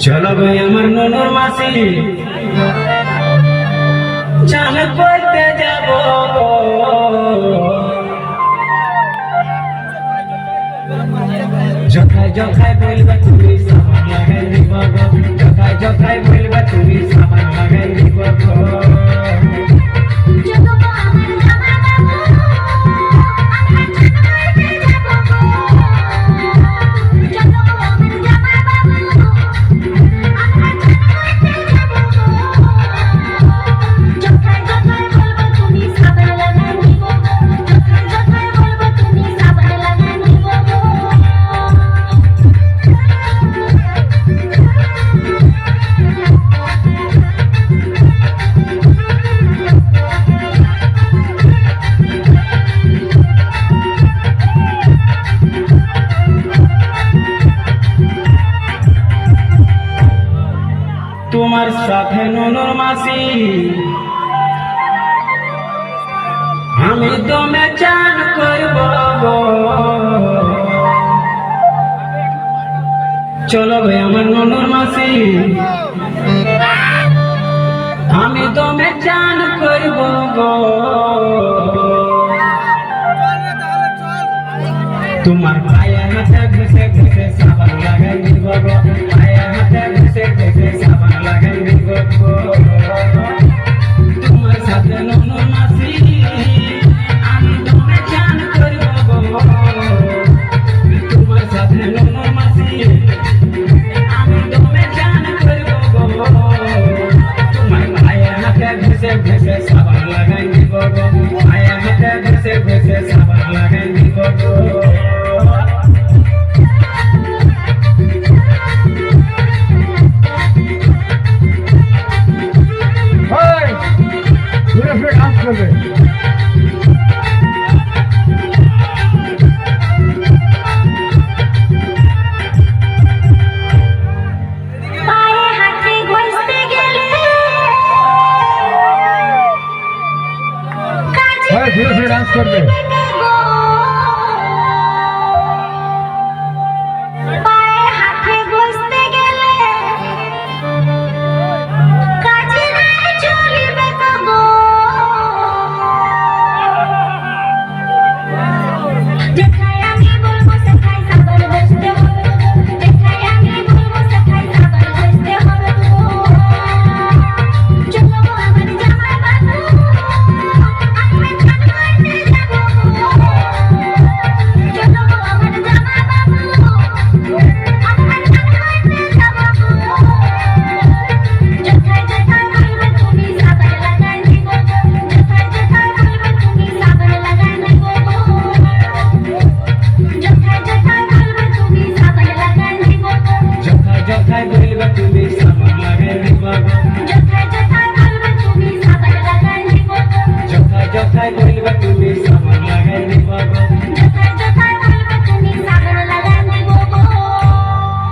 চলো গো আমার নুনুর মাসি চান করতে যাব যখায় যখায় বলবে তোমার সাথে ননুর মাসি। আমি দমে চান করব চলো ভাই, আমার ননুর মাসি। আমি দমে চান করব তোমার পায়ে হাতে भाई फिर डांस कर रहे हैं ele vai perder.